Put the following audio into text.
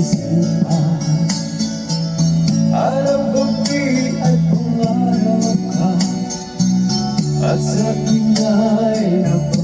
isipan Alam kong pili at pangarap ka. At sa ay napag